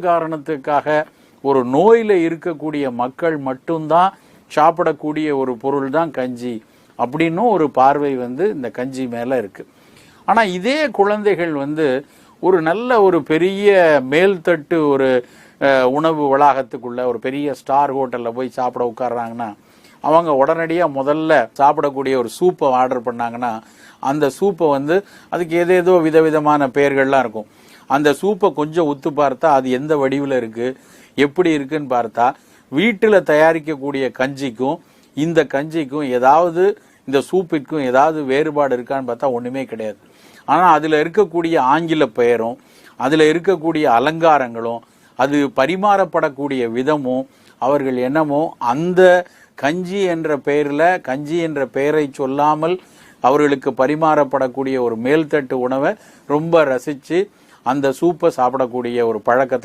காரணத்துக்காக ஒரு நோயில் இருக்கக்கூடிய மக்கள் மட்டும்தான் சாப்பிடக்கூடிய ஒரு பொருள் தான் கஞ்சி அப்படின்னும் ஒரு பார்வை வந்து இந்த கஞ்சி மேலே இருக்குது ஆனால் இதே குழந்தைகள் வந்து ஒரு நல்ல ஒரு பெரிய மேல்தட்டு ஒரு உணவு வளாகத்துக்குள்ளே ஒரு பெரிய ஸ்டார் ஹோட்டலில் போய் சாப்பிட உட்கார்றாங்கன்னா அவங்க உடனடியாக முதல்ல சாப்பிடக்கூடிய ஒரு சூப்பை ஆர்டர் பண்ணாங்கன்னா அந்த சூப்பை வந்து அதுக்கு ஏதேதோ விதவிதமான பெயர்கள்லாம் இருக்கும். அந்த சூப்பை கொஞ்சம் உத்து பார்த்தா அது எந்த வடிவில் இருக்குது எப்படி இருக்குன்னு பார்த்தா வீட்டில் தயாரிக்கக்கூடிய கஞ்சிக்கும் இந்த கஞ்சிக்கும் ஏதாவது இந்த சூப்பிற்கும் ஏதாவது வேறுபாடு இருக்கான்னு பார்த்தா ஒன்றுமே கிடையாது. ஆனால் அதில் இருக்கக்கூடிய ஆங்கில பெயரும் அதில் இருக்கக்கூடிய அலங்காரங்களும் அது பரிமாறப்படக்கூடிய விதமும் அவர்கள் என்னமோ அந்த கஞ்சி என்ற பெயரில் கஞ்சி என்ற பெயரை சொல்லாமல் அவர்களுக்கு பரிமாறப்படக்கூடிய ஒரு மேல்தட்டு உணவை ரொம்ப ரசித்து அந்த சூப்பை சாப்பிடக்கூடிய ஒரு பழக்கத்தில்